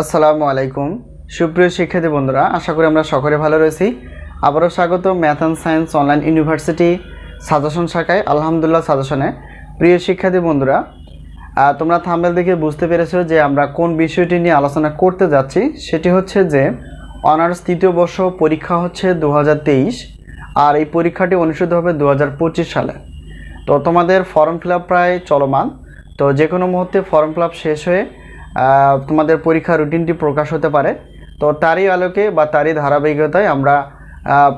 আসসালামু আলাইকুম। সুপ্রিয় শিক্ষার্থী বন্ধুরা, আশা করি আমরা সকলে ভালো রয়েছি। আবারও স্বাগত math and science online university suggestion শাখায়। আলহামদুলিল্লাহ সাজেশনে। প্রিয় শিক্ষার্থী বন্ধুরা তোমরা থাম্বেল দেখে বুঝতে পেরেছ যে আমরা কোন বিষয়টি নিয়ে আলোচনা করতে যাচ্ছি। সেটি হচ্ছে যে অনার্স তৃতীয় বর্ষ পরীক্ষা হচ্ছে দু হাজার তেইশ আর এই পরীক্ষাটি অনুষ্ঠিত হবে দু হাজার পঁচিশ সালে। তো তোমাদের ফর্ম ফিল প্রায় চলমান। তো যে কোনো মুহূর্তে ফর্ম ফিল শেষ হয়ে তোমাদের পরীক্ষার রুটিনটি প্রকাশ হতে পারে। তো তারই আলোকে বা তারই ধারাবাহিকতায় আমরা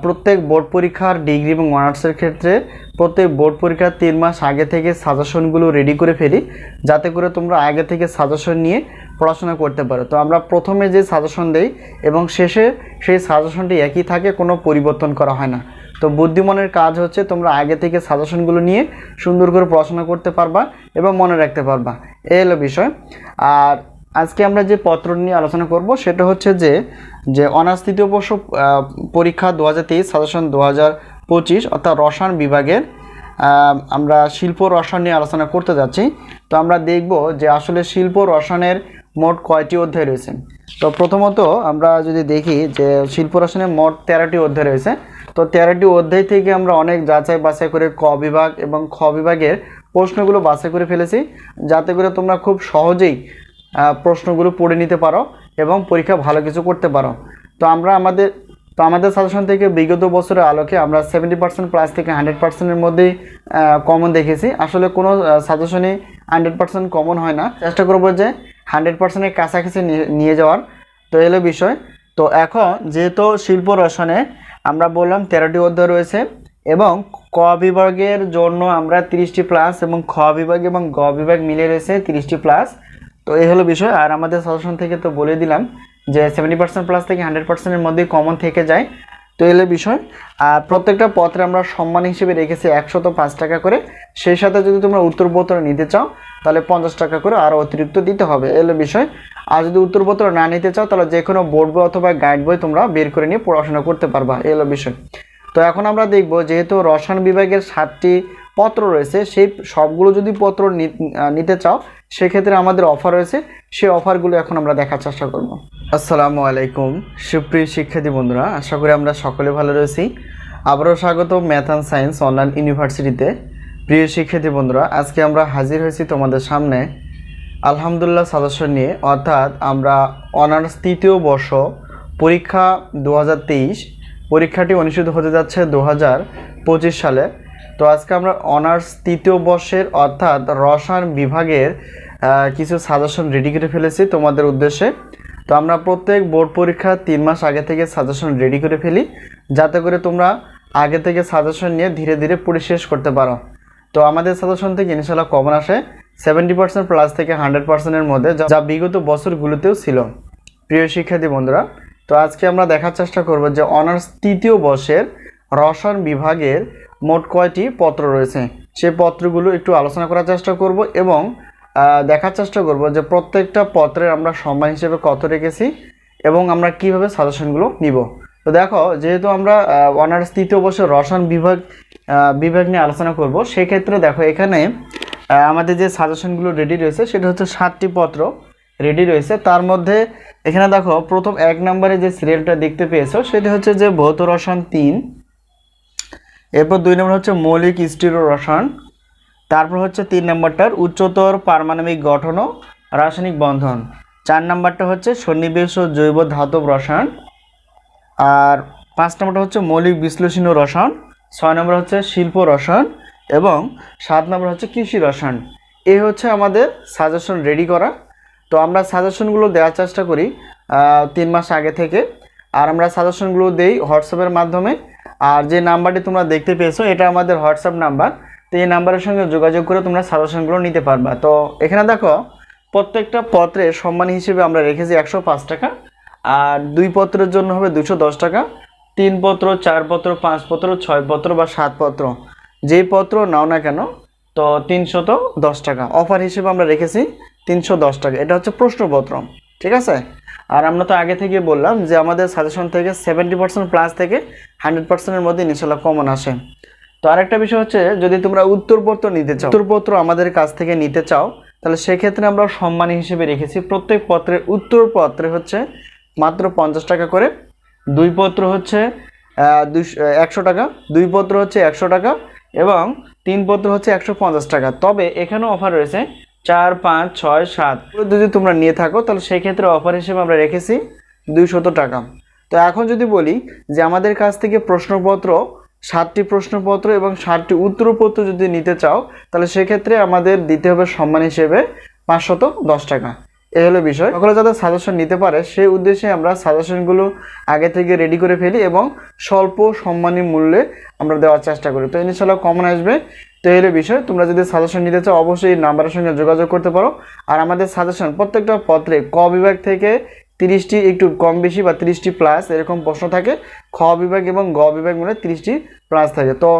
প্রত্যেক বোর্ড পরীক্ষার ডিগ্রি এবং অনার্সের ক্ষেত্রে প্রত্যেক বোর্ড পরীক্ষার তিন মাস আগে থেকে সাজেশনগুলো রেডি করে ফেলি, যাতে করে তোমরা আগে থেকে সাজেশন নিয়ে পড়াশোনা করতে পারো। তো আমরা প্রথমে যে সাজেশন দেই এবং শেষে সেই সাজেশনটি একই থাকে, কোনো পরিবর্তন করা হয় না। তো বুদ্ধিমানের কাজ হচ্ছে তোমরা আগে থেকে সাজেশনগুলো নিয়ে সুন্দর করে পড়াশোনা করতে পারবা এবং মনে রাখতে পারবা। এই হলো বিষয়। আর আজকে আমরা যে পত্র নিয়ে আলোচনা করব, সেটা হচ্ছে যে যে অনার্স তৃতীয় বর্ষ পরীক্ষা দু হাজার তেইশ, সাজেশন দু হাজার পঁচিশ, অর্থাৎ রসায়ন বিভাগের আমরা শিল্প রসায়ন নিয়ে আলোচনা করতে যাচ্ছি। তো আমরা দেখব যে আসলে শিল্প রসায়নের মোট কয়টি অধ্যায় রয়েছে। তো প্রথমত আমরা যদি দেখি যে শিল্প রসায়নের মোট তেরোটি অধ্যায় রয়েছে। তো তেরোটি অধ্যায় থেকে আমরা অনেক যাচাই বাছাই করে ক বিভাগ এবং খ বিভাগের প্রশ্নগুলো বাছাই করে ফেলেছি। যাতে করে তোমরা খুব সহজেই প্রশ্নগুলো পড়ে নিতে পারো এবং পরীক্ষা ভালো কিছু করতে পারো। তো আমরা আমাদের, তো আমাদের সাজেশন থেকে বিগত বছরের আলোকে আমরা সেভেন্টি পার্সেন্ট প্লাস থেকে হান্ড্রেড পার্সেন্টের মধ্যেই কমন দেখেছি। আসলে কোনো সাজেশনে হান্ড্রেড পার্সেন্ট কমন হয় না। চেষ্টা করব যে হান্ড্রেড পার্সেন্টের কাছাকাছি নিয়ে যাওয়ার। তো এলো বিষয়। তো এখন যেহেতু শিল্প রসনে আমরা বললাম তেরোটি অধ্যায় রয়েছে এবং ক বিভাগের জন্য আমরা তিরিশটি প্লাস এবং খ বিভাগ এবং গ বিভাগ মিলে রয়েছে তিরিশটি প্লাস তো এই হলো বিষয়। আর আমাদের সাজেশন থেকে তো বলে দিলাম যে সেভেন্টি পার্সেন্ট প্লাস থেকে হান্ড্রেড পার্সেন্টের মধ্যেই কমন থেকে যায়। তো এলে বিষয়। আর প্রত্যেকটা পত্রে আমরা সম্মান হিসেবে রেখেছি একশত পাঁচ টাকা করে। সেই সাথে যদি তোমরা উত্তরপত্র নিতে চাও, তাহলে পঞ্চাশ টাকা করে আরও অতিরিক্ত দিতে হবে। এলো বিষয়। আর যদি উত্তরপত্র না নিতে চাও, তাহলে যে কোনো বোর্ড বই অথবা গাইড বই তোমরা বের করে নিয়ে পড়াশোনা করতে পারবা। এলো বিষয়। তো এখন আমরা দেখব, যেহেতু রসায়ন বিভাগের সাতটি পত্র রয়েছে, সেই সবগুলো যদি পত্র নিতে চাও, সেক্ষেত্রে আমাদের অফার রয়েছে। সেই অফারগুলো এখন আমরা দেখার চেষ্টা করব। আসসালামু আলাইকুম। সুপ্রিয় শিক্ষার্থী বন্ধুরা, আশা করি আমরা সকলে ভালো রয়েছি। আবারও স্বাগত ম্যাথ অ্যান্ড সায়েন্স অনলাইন ইউনিভার্সিটিতে। প্রিয় শিক্ষার্থী বন্ধুরা, আজকে আমরা হাজির হয়েছি তোমাদের সামনে আলহামদুলিল্লাহ সাজেশন নিয়ে। অর্থাৎ আমরা অনার্স তৃতীয় বর্ষ পরীক্ষা দু হাজার তেইশ, পরীক্ষাটি অনুষ্ঠিত হতে যাচ্ছে দু সালে। তো আজকে আমরা অনার্স তৃতীয় বর্ষের অর্থাৎ রসায়ন বিভাগের কিছু সাজেশন রেডি করে ফেলেছি তোমাদের উদ্দেশ্যে। তো আমরা প্রত্যেক বোর্ড পরীক্ষা তিন মাস আগে থেকে সাজেশন রেডি করে ফেলি, যাতে করে তোমরা আগে থেকে সাজেশন নিয়ে ধীরে ধীরে পড়ে শেষ করতে পারো। তো আমাদের সাজেশন থেকে ইনশাল্লাহ কমন আসে। সেভেন্টি পার্সেন্ট প্লাস থেকে হান্ড্রেড পার্সেন্টের মধ্যে, যা বিগত বছরগুলোতেও ছিল। প্রিয় শিক্ষার্থী বন্ধুরা, তো আজকে আমরা দেখার চেষ্টা করব যে অনার্স তৃতীয় বর্ষের রসায়ন বিভাগের মোট কয়টি পত্র রয়েছে? সেই পত্রগুলো একটু আলোচনা করার চেষ্টা করব এবং দেখার চেষ্টা করব যে প্রত্যেকটা পত্রের আমরা সম্মান হিসেবে কত রেখেছি এবং আমরা কীভাবে সাজেশনগুলো নিব। তো দেখো, যেহেতু আমরা অনার্স তৃতীয় বর্ষের রসায়ন বিভাগ বিভাগ নিয়ে আলোচনা করব, সেক্ষেত্রে দেখো এখানে আমাদের যে সাজেশনগুলো রেডি রয়েছে সেটা হচ্ছে সাতটি পত্র রেডি রয়েছে। তার মধ্যে এখানে দেখো, প্রথম এক নম্বরে যে সিরিয়ালটা দেখতে পেয়েছ, সেটা হচ্ছে যে ভৌত রসায়ন তিন এরপর দুই নম্বর হচ্ছে মৌলিক স্টিরো রসায়ন। তারপর হচ্ছে তিন নম্বরটার উচ্চতর পারমাণবিক গঠন ও রাসায়নিক বন্ধন। চার নম্বরটা হচ্ছে সন্নিবেশ ও জৈব ধাতব রসায়ন। আর পাঁচ নম্বরটা হচ্ছে মৌলিক বিশ্লেষণ ও রসায়ন। ছয় নম্বর হচ্ছে শিল্প রসায়ন এবং সাত নম্বর হচ্ছে কৃষি রসায়ন। এই হচ্ছে আমাদের সাজেশন রেডি করা। তো আমরা সাজেশনগুলো দেওয়ার চেষ্টা করি তিন মাস আগে থেকে। আর আমরা সাজেশনগুলো দেই হোয়াটসঅ্যাপের মাধ্যমে। আর যে নাম্বারটি তোমরা দেখতে পেয়েছ, এটা আমাদের হোয়াটসঅ্যাপ নাম্বার। তো এই নাম্বারের সঙ্গে যোগাযোগ করে তোমরা সাজেশনগুলো নিতে পারবা। তো এখানে দেখো, প্রত্যেকটা পত্রে সম্মান হিসেবে আমরা রেখেছি একশো পাঁচ টাকা, আর দুই পত্রের জন্য হবে দুশো দশ টাকা, তিন পত্র, চার পত্র, পাঁচ পত্র, ছয় পত্র বা সাত পত্র। যেই পত্র নাও না কেন, তো তিনশত দশ টাকা। অফার হিসেবে আমরা রেখেছি তিনশো দশ টাকা। এটা হচ্ছে প্রশ্নপত্র। ঠিক আছে? আর আমরা তো আগে থেকে বললাম যে আমাদের সাজেশন থেকে সেভেন্টি পার্সেন্ট প্লাস থেকে হান্ড্রেড পার্সেন্টের মধ্যে ইনশাল্লাহ কমন আসে। তো আরেকটা বিষয় হচ্ছে, যদি তোমরা উত্তরপত্র নিতে চাও, উত্তরপত্র আমাদের কাছ থেকে নিতে চাও, তাহলে সেক্ষেত্রে আমরা সম্মানী হিসেবে রেখেছি। প্রত্যেক পত্রের উত্তর পত্রে হচ্ছে মাত্র পঞ্চাশ টাকা করে। দুই পত্র হচ্ছে একশো টাকা। দুই পত্র হচ্ছে একশো টাকা এবং তিন পত্র হচ্ছে একশো পঞ্চাশ টাকা। তবে এখানেও অফার রয়েছে চার, পাঁচ, ছয়, সাত। যদি তোমরা নিয়ে থাকো, তাহলে সেই ক্ষেত্রে অফার হিসেবে আমরা রেখেছি দুইশত টাকা। তো এখন যদি বলি যে আমাদের কাছ থেকে প্রশ্নপত্র, সাতটি প্রশ্নপত্র এবং ষাটটি উত্তরপত্র যদি নিতে চাও, তাহলে সেক্ষেত্রে আমাদের দিতে হবে সম্মান হিসেবে পাঁচশত দশ টাকা। এই হলো বিষয়। সকলে যাতে সাজেশন নিতে পারে, সেই উদ্দেশ্যে আমরা সাজেশনগুলো আগে থেকে রেডি করে ফেলি এবং স্বল্প সম্মানী মূল্যে আমরা দেওয়ার চেষ্টা করি। তো ইনশাল্লাহ কমন আসবে। তো এই হলো বিষয়। তোমরা যদি সাজেশন নিতে চাও, অবশ্যই নাম্বারের সঙ্গে যোগাযোগ করতে পারো। আর আমাদের সাজেশন প্রত্যেকটা পত্রে ক বিভাগ থেকে তিরিশটি একটু কম বেশি বা তিরিশটি প্লাস এরকম প্রশ্ন থাকে। খ বিভাগ এবং গ বিভাগ মিলে তিরিশটি প্লাস থাকে। তো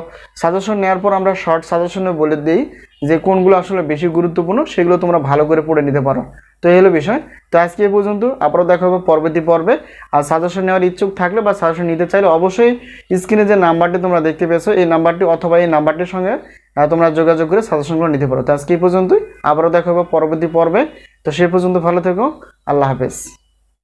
সাজেশন নেওয়ার পর আমরা শর্ট সাজেশনে বলে দিই। যে কোনগুলো আসলে বেশি গুরুত্বপূর্ণ সেগুলো তোমরা ভালো করে পড়ে নিতে পারো। তো এই হলো বিষয়। তো আজকে এই পর্যন্ত, আবারও দেখা হবে পরবর্তী পর্বে। আর সাজেশন নেওয়ার ইচ্ছুক থাকলে বা সাজেশন নিতে চাইলে অবশ্যই স্ক্রিনে যে নাম্বারটি তোমরা দেখতে পেয়েছ, এই নাম্বারটি অথবা এই নাম্বারটির সঙ্গে তোমরা যোগাযোগ করে সাজেশনগুলো নিতে পারো। তো আজকে এই পর্যন্তই, আবারও দেখা হবে পরবর্তী পর্বে। তো সেই পর্যন্ত ভালো থেকো, আল্লাহ হাফেজ।